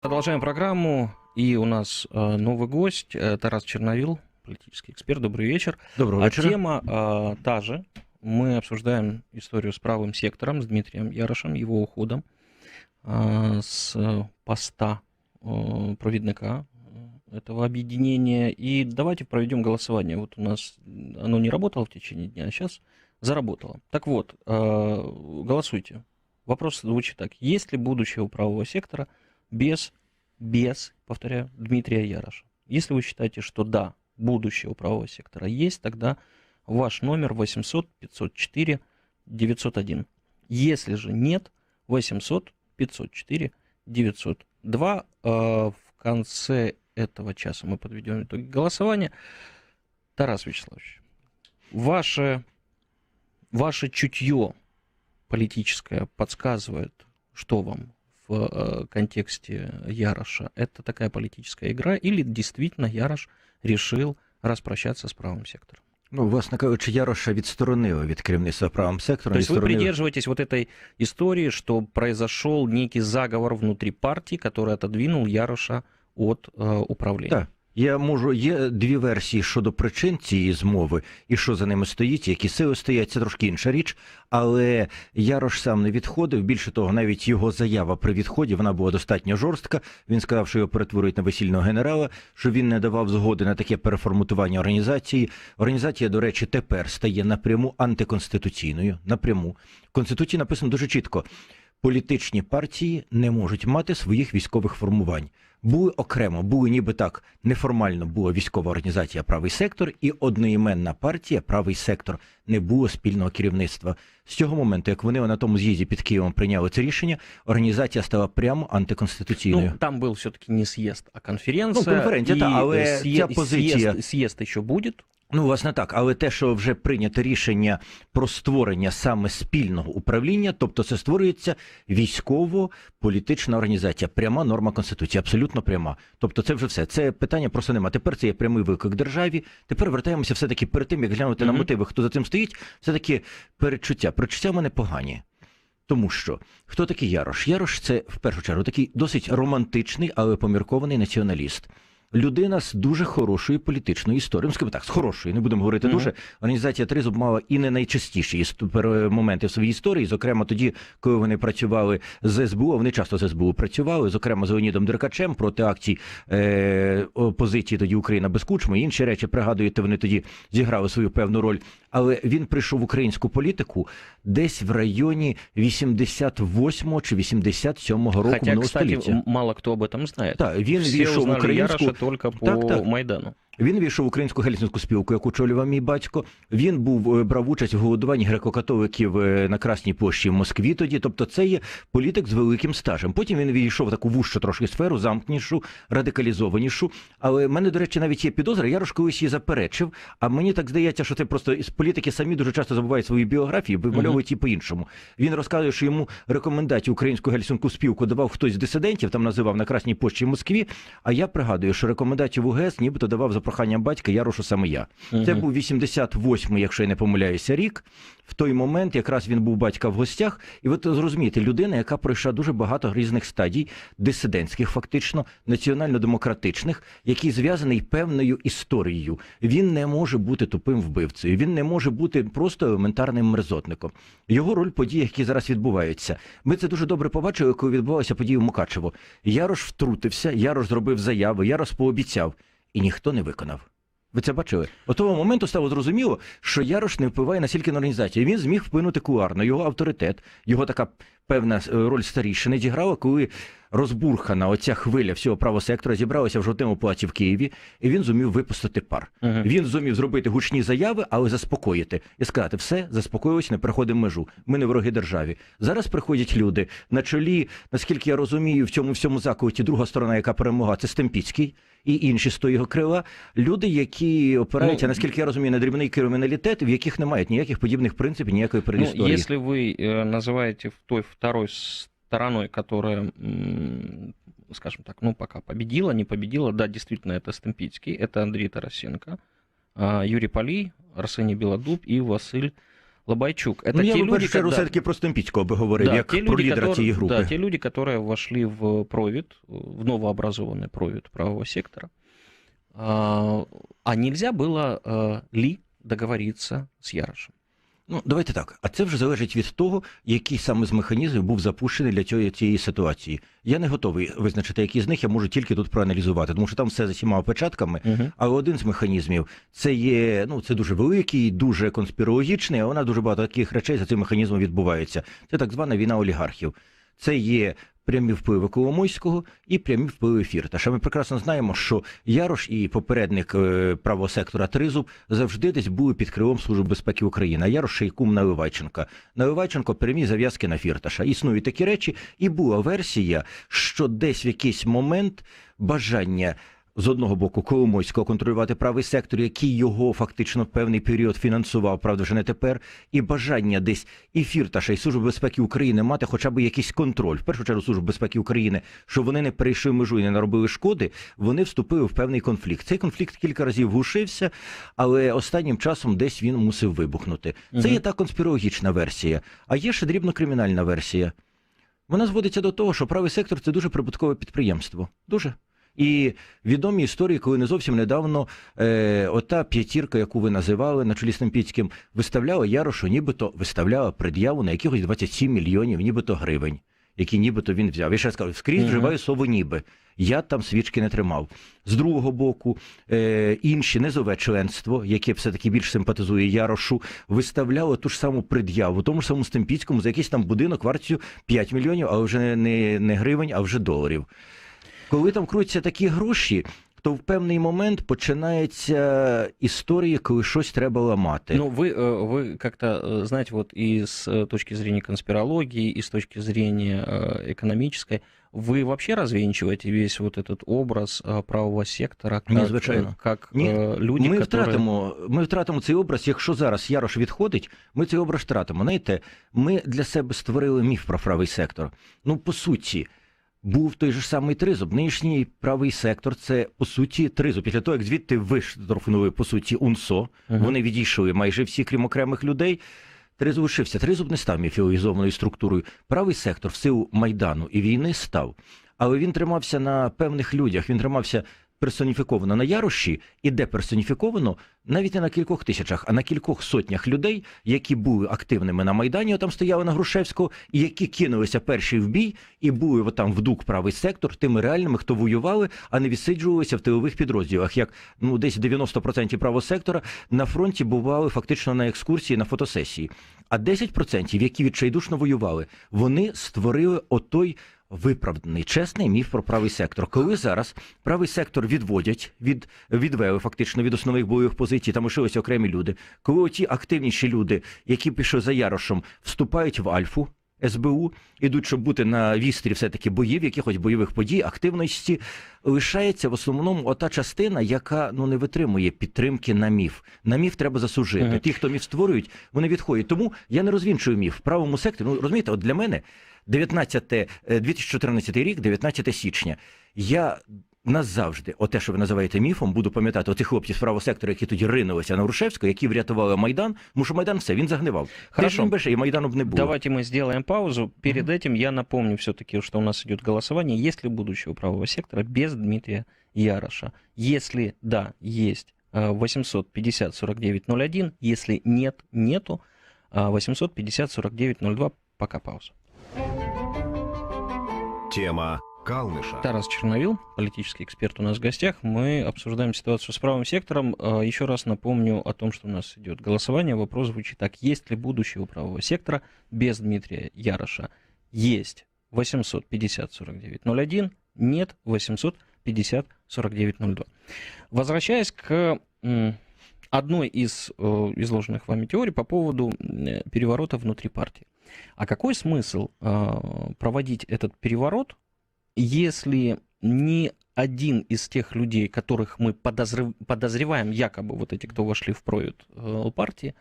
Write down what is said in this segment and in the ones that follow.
Продолжаем программу. И у нас э, новый гость э, Тарас Черновил, политический эксперт. Добрый вечер. Доброго А вечора. тема э, та же. Мы обсуждаем историю с правым сектором, с Дмитрием Ярошем, его уходом э, с поста э, проводника э, этого объединения. И давайте проведем голосование. Вот у нас оно не работало в течение дня, а сейчас заработало. Так вот, э, голосуйте. Вопрос звучит так. Есть ли будущее у правого сектора без, без, повторяю, Дмитрия Яроша? Если вы считаете, что да, будущее у правого сектора есть, тогда ваш номер 800 504 901. Если же нет, 800 504 902. Э, В конце этого часа мы подведем итоги голосования. Тарас Вячеславович, ваше, ваше чутье политическое подсказывает, что вам в э, контексте Яроша? Это такая политическая игра или действительно Ярош решил распрощаться с правым сектором? Ну, власне кажучи, Яроша відсторонили від керівництва правим сектором. То есть вы відсторонили- придерживаетесь вот этой истории, что произошел некий заговор внутри партии, который отодвинул Яроша от э, управления? Так. Я можу, є дві версії щодо причин цієї змови і що за ними стоїть, які сили стоять, це трошки інша річ. Але Ярош сам не відходив. Більше того, навіть його заява при відході вона була достатньо жорстка. Він сказав, що його перетворюють на весільного генерала, що він не давав згоди на таке переформатування організації. Організація, до речі, тепер стає напряму антиконституційною. Напряму в конституції написано дуже чітко: політичні партії не можуть мати своїх військових формувань. Були окремо, були ніби так неформально була військова організація правий сектор і одноіменна партія правий сектор не було спільного керівництва. З цього моменту, як вони на тому з'їзді під Києвом прийняли це рішення, організація стала прямо антиконституційною. Ну, там был все-таки не съезд, а конференция. Ну, конференция, и, да, але э, съе- ця позиція- съезд, съезд еще будет. Ну, власне так, але те, що вже прийнято рішення про створення саме спільного управління, тобто це створюється військово-політична організація, пряма норма конституції, абсолютно пряма. Тобто, це вже все. Це питання просто нема. Тепер це є прямий виклик державі. Тепер вертаємося все таки перед тим, як глянути на мотиви, хто за цим стоїть, все таки передчуття. Передчуття в мене погані. Тому що хто такий Ярош? Ярош це в першу чергу такий досить романтичний, але поміркований націоналіст. Людина з дуже хорошою політичною історією. Ну, скажімо так, з хорошою, не будемо говорити Мгм. дуже. Організація Тризуб мала і не найчастіші моменти в своїй історії, зокрема тоді, коли вони працювали з СБУ, а вони часто з СБУ працювали, зокрема з Леонідом Деркачем проти акцій е- опозиції тоді Україна без кучми. Інші речі, пригадуєте, вони тоді зіграли свою певну роль. Але він прийшов в українську політику десь в районі 88 чи 87 року Хотя, минулого кстати, століття. мало кто об этом знает. Так, він Все війшов в українську Яроша только по Так, так. Майдану. Він війшов в українську гельсінську спілку, яку очолював мій батько. Він був е, брав участь в голодуванні греко-католиків е, на Красній площі в Москві. Тоді, тобто, це є політик з великим стажем. Потім він війшов в таку вужчу трошки сферу, замкнішу, радикалізованішу. Але в мене, до речі, навіть є підозра. Ярош колись її заперечив. А мені так здається, що це просто із політики самі дуже часто забувають свої біографії, вимальовують її по-іншому. Він розказує, що йому рекомендацію українську гельсінську спілку давав хтось з дисидентів, там називав на Красній площі в Москві. А я пригадую, що рекомендацію в УГС нібито давав за проханням батька Ярошу саме я. Це був 88-й, якщо я не помиляюся, рік. В той момент якраз він був батька в гостях. І от зрозумієте, людина, яка пройшла дуже багато різних стадій, дисидентських, фактично, національно-демократичних, який зв'язаний певною історією. Він не може бути тупим вбивцею. Він не може бути просто елементарним мерзотником. Його роль в подіях, які зараз відбуваються. Ми це дуже добре побачили, коли відбувалися події в Мукачево. Ярош втрутився, Ярош зробив заяву, Ярош пообіцяв, і ніхто не виконав. Ви це бачили? От того моменту стало зрозуміло, що Ярош не впливає настільки на організацію. Він зміг вплинути кулуарно. Його авторитет, його така певна е, роль старішини зіграла, коли розбурхана оця хвиля всього правого сектора зібралася в жовтому платі в Києві, і він зумів випустити пар. Мгм. Він зумів зробити гучні заяви, але заспокоїти і сказати: все, заспокоїлось, не переходимо межу. Ми не вороги державі. Зараз приходять люди на чолі, наскільки я розумію, в цьому всьому закуті друга сторона, яка перемогла, це Стемпіцький. І інші з того його крила люди, які опираються, Ну, наскільки я розумію, на дрібний криміналітет, в яких немає ніяких подібних принципів, ніякої Ну, передісторії. если вы э, называете в той второй стороной, которая, м, скажем так, ну, пока победила, не победила, да, действительно, это Стемпицкий, это Андрей Тарасенко, а, Юрий Полей, Арсений Белодуб и Василь Лобайчук. Это ну, я те би в люди, першу чергу когда- все-таки про Стемпіцького би говорив, Да, як те про люди, лідера которые- цієї групи. Да, те люди, которые вошли в провид, в новообразованный провид правого сектора. А, а нельзя было а, ли договориться с Ярошем? Ну, давайте так. А це вже залежить від того, який саме з механізмів був запущений для цієї, цієї ситуації. Я не готовий визначити, які з них я можу тільки тут проаналізувати, тому що там все за сіма опечатками. Мгм. Але один з механізмів це є, ну це дуже великий, дуже конспірологічний, а вона дуже багато таких речей за цим механізмом відбувається. Це так звана війна олігархів. Це є прямі впливи Коломойського і прямі впливи Фірташа. Ми прекрасно знаємо, що Ярош і попередник е, правого сектора Тризуб завжди десь були під крилом Служби безпеки України. А Ярош кум Наливайченка. Наливайченко прямі зав'язки на Фірташа. Існують такі речі, і була версія, що десь в якийсь момент бажання з одного боку Коломойського контролювати правий сектор, який його фактично певний період фінансував, правда, вже не тепер, і бажання десь і Фірташа, і Служби безпеки України мати хоча б якийсь контроль, в першу чергу Служби безпеки України, щоб вони не перейшли межу і не наробили шкоди, вони вступили в певний конфлікт. Цей конфлікт кілька разів глушився, але останнім часом десь він мусив вибухнути. Це є та конспірологічна версія, а є ще дрібно-кримінальна версія. Вона зводиться до того, що правий сектор це дуже прибуткове підприємство. Дуже. І відомі історії, коли не зовсім недавно е, ота п'ятірка, яку ви називали на чолі з Темпіцьким, виставляла Ярошу, нібито виставляла пред'яву на якихось 27 мільйонів, нібито гривень, які нібито він взяв. Я ще раз кажу, скрізь вживаю слово ніби. Я там свічки не тримав. З другого боку, е, інші низове членство, яке все-таки більш симпатизує Ярошу, виставляло ту ж саму пред'яву, тому ж самому Стемпіцькому за якийсь там будинок вартістю 5 мільйонів, але вже не, не гривень, а вже доларів Коли там крутяться такі гроші, то в певний момент починається історія, коли щось треба ламати. Ну, вы, э, вы как-то, э, знаете, вот и с э, точки зрения конспирологии, и с точки зрения э, экономической, вы вообще развенчиваете весь вот этот образ э, правого сектора как, Ні, э, звичайно. как Ні, э, люди, ми которые... втратимо, ми втратимо цей образ. Якщо зараз Ярош відходить, ми цей образ втратимо. Знаєте, ми для себе створили міф про правий сектор. Ну, по суті, був той же самий тризуб. Нинішній правий сектор це по суті тризуб. Після того, як звідти виштовхнули, по суті, УНСО, ага. вони відійшли майже всі, крім окремих людей. Тризуб лишився. Тризуб не став міфілізованою структурою. Правий сектор в силу майдану і війни став. Але він тримався на певних людях. Він тримався персоніфіковано на Яроші і де персоніфіковано навіть не на кількох тисячах, а на кількох сотнях людей, які були активними на майдані, там стояли на Грушевського, і які кинулися перші в бій і були там в дук правий сектор тими реальними, хто воювали, а не відсиджувалися в тилових підрозділах. Як ну десь 90% правого сектора на фронті бували фактично на екскурсії на фотосесії. А 10%, які відчайдушно воювали, вони створили отой виправданий чесний міф про правий сектор. Коли зараз правий сектор відводять від відвели фактично від основних бойових позицій, там лишилися окремі люди. Коли оті активніші люди, які пішли за Ярошем, вступають в Альфу. СБУ ідуть, щоб бути на вістрі все-таки боїв, якихось бойових подій, активності, лишається в основному ота частина, яка ну не витримує підтримки на міф. На міф треба засужити. Мгм. Ті, хто міф створюють, вони відходять. Тому я не розвінчую міф в правому секторі. Ну розумієте, от для мене 19, е, 2014 рік, 19 січня. Я назавжди, оте, що ви називаєте міфом, буду пам'ятати оцих хлопців з правого сектора, які тоді ринулися на Грушевського, які врятували Майдан, тому що Майдан все, він загнивав. Хорошо. Тиждень більше, і Майдану б не було. Давайте мы сделаем паузу. Перед этим я напомню все-таки, что у нас идет голосование. Есть ли будущего правого сектора без Дмитрия Яроша? Если да, есть э, 850 49 01. Если нет, нету. э, 850 49 02. Пока пауза. Тема Калныша. Тарас Черновил, политический эксперт у нас в гостях. Мы обсуждаем ситуацию с правым сектором. Э, Еще раз напомню о том, что у нас идет голосование. Вопрос звучит так. Есть ли будущее у правого сектора без Дмитрия Яроша? Есть 850 49 01. Нет 850 49 02. Возвращаясь к одной из э, изложенных вами теорий по поводу э, переворота внутри партии. А какой смысл э, проводить этот переворот, если ни один из тех людей, которых мы подозрев- подозреваем, якобы вот эти, кто вошли в провид э, партии,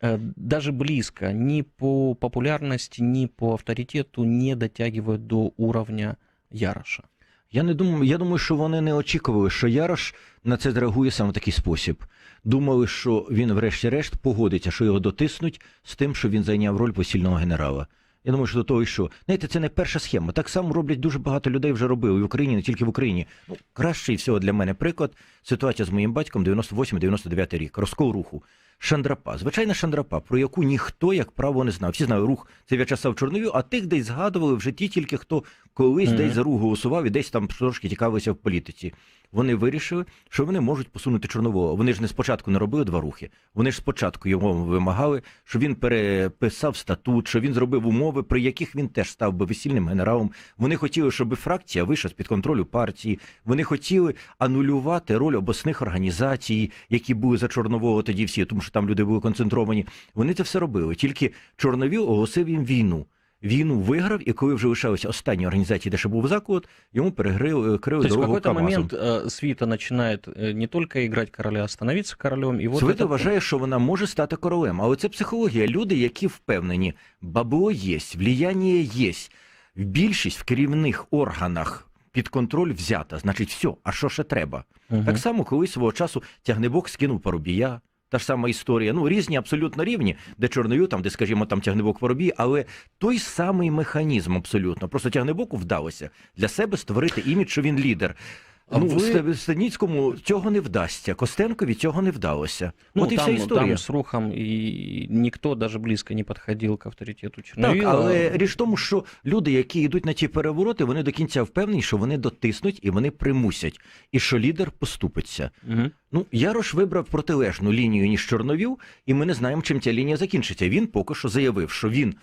э, даже близко ни по популярности, ни по авторитету не дотягивают до уровня Яроша. Я не думаю, я думаю, що вони не очікували, що Ярош на це зреагує саме в такий спосіб. Думали, що він, врешті-решт, погодиться, що його дотиснуть з тим, що він зайняв роль посільного генерала. Я думаю, що до того і що. Знаєте, це не перша схема. Так само роблять дуже багато людей вже робили і в Україні, не тільки в Україні. Ну, кращий всього для мене приклад ситуація з моїм батьком 98-99 рік, розкол руху. Шандрапа, звичайна шандрапа, про яку ніхто, як право, не знав. Всі знали рух це В'ячеслав Чорновіл, а тих десь згадували в житті тільки хто колись Мгм. десь за рух голосував і десь там трошки цікавився в політиці. Вони вирішили, що вони можуть посунути Чорнового. Вони ж не спочатку не робили два рухи. Вони ж спочатку його вимагали, що він переписав статут, що він зробив умови, при яких він теж став би весільним генералом. Вони хотіли, щоб фракція вийшла з під контролю партії. Вони хотіли анулювати роль обласних організацій, які були за Чорнового тоді всі, тому що там люди були концентровані. Вони це все робили. Тільки Чорновіл оголосив їм війну Війну виграв, і коли вже лишалися останні організації, де ще був заклад, йому перегрили крили То есть в дорогу какой-то КАМАЗом. момент э, свита начинает э, не только играть короля, а становиться королем. И вот Свита это- вважає, що вона може стати королем, але це психологія. Люди, які впевнені, бабло є, влияння є, більшість в керівних органах під контроль взята. Значить, все, а що ще треба? Мгм. Так само, коли свого часу тягнебок скинув Парубія. Та ж сама історія. Ну, різні абсолютно рівні, де Чорною, там, де, скажімо, там тягнебок Воробій, але той самий механізм абсолютно. Просто тягнебоку вдалося для себе створити імідж, що він лідер. А ну, ви- Ст- Станіцькому цього не вдасться. Костенкові цього не вдалося. Ну, От і там, вся історія. там с Рухом и никто даже близко не подходил к авторитету Так, але річ в тому, що люди, які йдуть на ті перевороти, вони до кінця впевнені, що вони дотиснуть і вони примусять, і що лідер поступиться. Мгм. Ну, Ярош вибрав протилежну лінію, ніж Чорновіл, і ми не знаємо, чим ця лінія закінчиться. Він поки що заявив, що він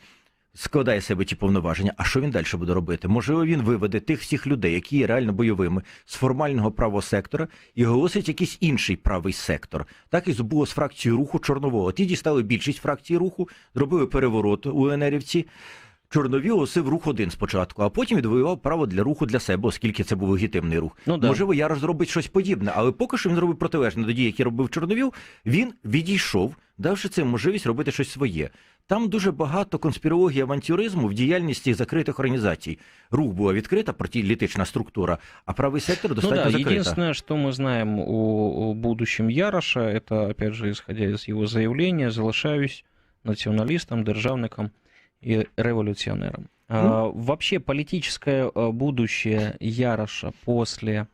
складає себе ті повноваження. А що він далі буде робити? Можливо, він виведе тих всіх людей, які є реально бойовими, з формального правого сектора і оголосить якийсь інший правий сектор. Так і було з фракцією руху Чорнового. Ті дістали більшість фракції руху, зробили переворот у НРівці. Чорновіл оголосив рух один спочатку, а потім відвоював право для руху для себе, оскільки це був легітимний рух. Ну, да. Можливо, Ярош зробить щось подібне, але поки що він зробив протилежне до дій, які робив Чорновіл. Він відійшов, давши цим можливість робити щось своє. Там дуже багато конспірології авантюризму в діяльності закритих організацій. Рух була відкрита, політична структура, а правий сектор Ну достатньо да, закрита. единственное, что мы знаем о, о будущем Яроша, это, опять же, исходя из его заявления, залишаюсь националистом, державником и революционером. А, Ну. вообще политическое а, будущее Яроша после,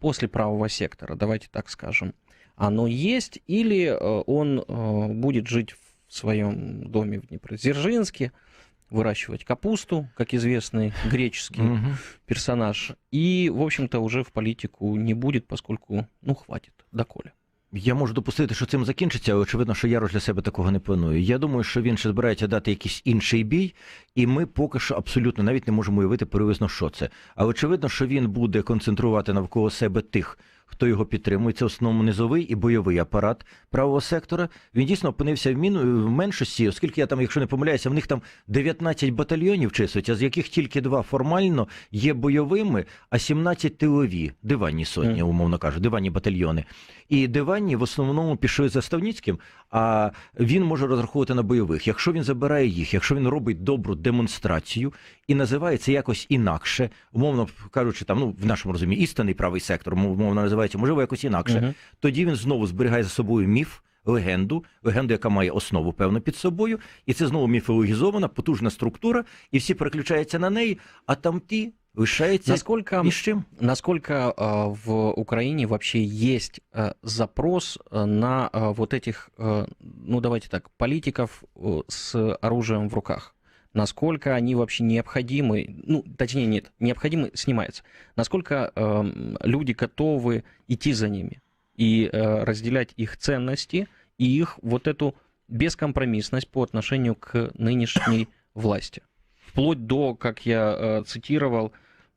после правого сектора, давайте так скажем, оно есть или э, он будет жить в своем доме в Днепродзержинске, выращивать капусту, как известный греческий персонаж. И, в общем-то, уже в политику не будет, поскольку, ну, хватит, доколе. Я можу допустити, що цим закінчиться, але очевидно, що Ярош для себе такого не планує. Я думаю, що він ще збирається дати якийсь інший бій, і ми поки що абсолютно навіть не можемо уявити приблизно, що це. Але очевидно, що він буде концентрувати навколо себе тих, хто його підтримує. Це в основному низовий і бойовий апарат правого сектора. Він дійсно опинився в міну в меншості, оскільки я там, якщо не помиляюся, в них там 19 батальйонів числиться, з яких тільки два формально є бойовими, а 17 тилові, диванні сотні, умовно кажу, диванні батальйони. І диванні в основному пішли за Ставніцьким, а він може розраховувати на бойових. Якщо він забирає їх, якщо він робить добру демонстрацію і називає це якось інакше, умовно кажучи, там ну в нашому розумінні істинний правий сектор, умовно називається, можливо, якось інакше, Мгм. тоді він знову зберігає за собою міф. Легенду, легенду, яка має основу певно під собою, і це знову міфологізована, потужна структура, і всі переключаються на неї, а там ті лишаються Насколько, ні з чим. насколько э, в Украине вообще есть э, запрос э, на э, вот этих, э, ну, давайте так, политиков э, с оружием в руках? Насколько они вообще необходимы, ну, точнее, нет, необходимы снимается. Насколько эм, люди готовы идти за ними и э, разделять их ценности и их вот эту бескомпромиссность по отношению к нынешней власти Вплоть до, как я э, цитировал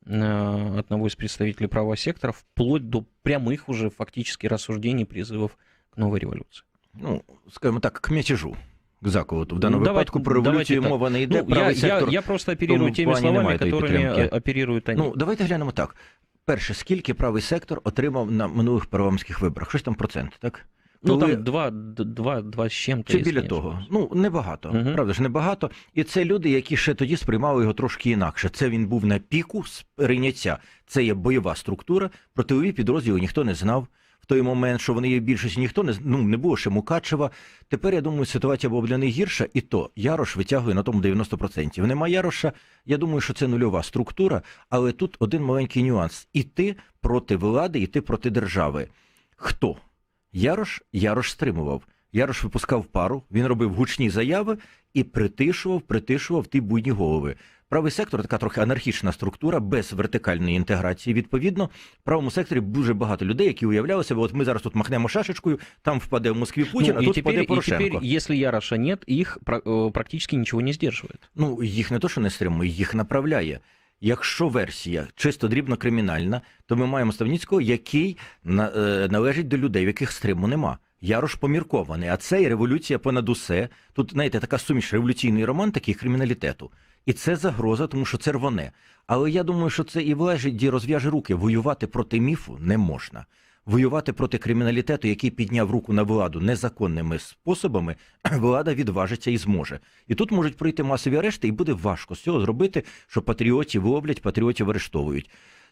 э, одного из представителей правого сектора, вплоть до прямых уже фактически рассуждений, призывов к новой революции. ну, скажімо так, к м'ятежу, к заколоту. В даному Ну, давайте- випадку про революцію давайте так. мова не йде. Ну, я, правий я, сектор. я просто оперирую тому теми плані словами, немає тої которыми підтримки. э, оперируют они. Ну, давайте глянемо так. Перше, скільки правий сектор отримав на минулих парламентських виборах? Щось там процент, так? Ну, Коли- там два, два, два з чим-то. Чи біля того? Ну небагато. Мгм. Правда ж, небагато. І це люди, які ще тоді сприймали його трошки інакше. Це він був на піку сприйняття. Це є бойова структура. Про тилові підрозділи ніхто не знав. В той момент, що вони є в більшості, ніхто не ну, не було ще Мукачева. Тепер я думаю, ситуація була для них гірша, і то Ярош витягує на тому 90%. Нема Яроша. Я думаю, що це нульова структура, але тут один маленький нюанс: іти проти влади, іти проти держави. Хто? Ярош Ярош стримував. Ярош випускав пару, він робив гучні заяви і притишував, притишував ті буйні голови. Правий сектор така трохи анархічна структура без вертикальної інтеграції. Відповідно, в правому секторі дуже багато людей, які уявляли себе, от ми зараз тут махнемо шашечкою, там впаде в Москві Путін, Ну, а тут теперь, впаде Порошенко. теперь, если Яроша нет, их пра- э, практически ничего не сдерживает. Ну, їх не то, що не стримує, їх направляє. Якщо версія чисто дрібно кримінальна, то ми маємо Ставніцького, який е, належить до людей, в яких стриму нема. Ярош поміркований, а це і революція понад усе. Тут, знаєте, така суміш революційної романтики такий криміналітету. І це загроза, тому що це рвоне. Але я думаю, що це і влежить, і розв'яже руки. Воювати проти міфу не можна. Воювати проти криміналітету, який підняв руку на владу незаконними способами, влада відважиться і зможе. І тут можуть прийти масові арешти, і буде важко з цього зробити, що патріотів ловлять, патріотів арештовують.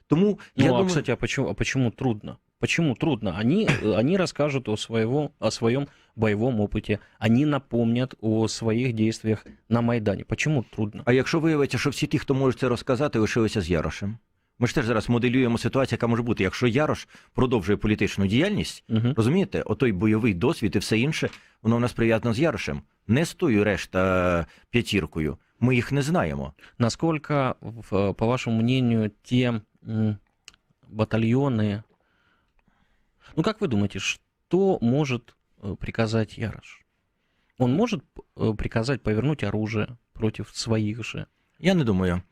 Тому Ну, я а, думаю, кстати, а почему, а почему трудно? Почему трудно? Они, э, они расскажут о, своего, о своем боевом опыте, они напомнят о своих действиях на Майдане. Почему трудно? а якщо виявиться, що всі ті, хто можуть це розказати, лишилися з Ярошем. Ми ж теж зараз моделюємо ситуацію, яка може бути. Якщо Ярош продовжує політичну діяльність, Мгм. розумієте, отой бойовий досвід і все інше, воно в нас прив'язано з Ярошем. Не з тою решта п'ятіркою. Ми їх не знаємо. Насколько, в- э, по вашему мнению, те м, батальоны... Ну, как вы думаете, что может э, приказать Ярош? Он может э, приказать повернуть оружие против своих же? Я не думаю.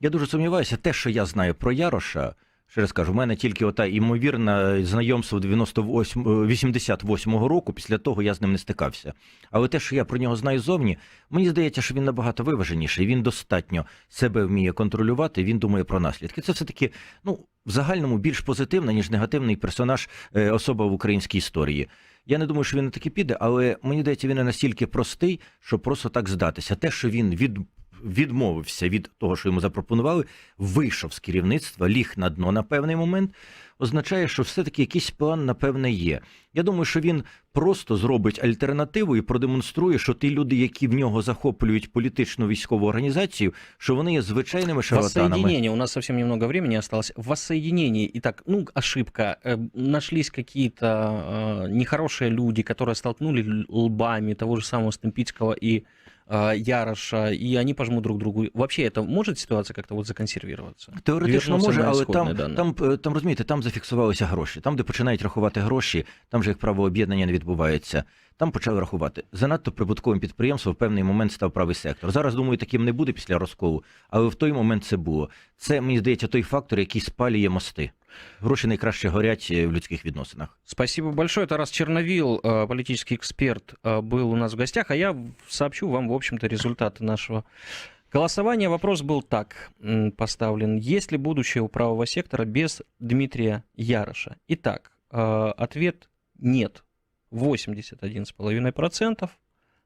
Я дуже сумніваюся, те, що я знаю про Яроша, ще раз кажу, в мене тільки ота імовірне знайомство 98, е, 88-го року, після того я з ним не стикався. Але те, що я про нього знаю зовні, мені здається, що він набагато виваженіший, він достатньо себе вміє контролювати, він думає про наслідки. Це все-таки, ну, в загальному більш позитивна, ніж негативний персонаж, е, особа в українській історії. Я не думаю, що він не таки піде, але мені здається, він не настільки простий, щоб просто так здатися. Те, що він від відмовився від того, що йому запропонували, вийшов з керівництва, ліг на дно на певний момент, означає, що все-таки якийсь план, напевне, є. Я думаю, що він просто зробить альтернативу і продемонструє, що ті люди, які в нього захоплюють політичну військову організацію, що вони є звичайними шарлатанами. Воссоединение. У нас совсем немного времени осталось. Воссоединение. Итак, ну, ошибка. Э, Нашлись какие-то э, нехорошие люди, которые столкнули л- лбами того же самого Стемпицкого и э, Яроша, и они пожмут друг другу. Вообще, это может ситуация как-то вот законсервироваться? Теоретично Вернуться може, на але исходные там, данные. там, е, там розумієте, там зафіксувалися гроші. Там, де починають рахувати гроші, там же, як правило, об'єднання не відбувається. Там почали рахувати. Занадто прибутковим підприємством в певний момент став правий сектор. Зараз, думаю, таким не буде після розколу, але в той момент це було. Це, мені здається, той фактор, який спалює мости. Гроші найкраще горять е, в людських відносинах. Спасибо большое. Тарас Черновил, э, политический эксперт, э, был у нас в гостях, а я в- сообщу вам, в общем-то, результаты нашего голосования. Вопрос был так м, поставлен. Есть ли будущее у правого сектора без Дмитрия Яроша? Итак, э, ответ нет. 81,5%.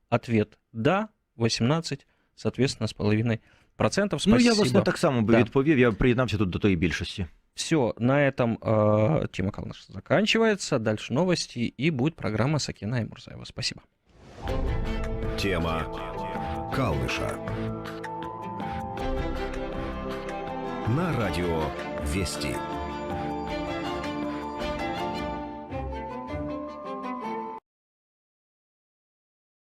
Ответ да, 18, соответственно, с половиной процентов. Ну, Спасибо. я власне так само би Да. відповів, я приєднався тут до тої більшості. Все, на этом э, тема Калныш заканчивается. Дальше новости и будет программа Сакина и Мурзаева. Спасибо. Тема Калныша. На радио Вести.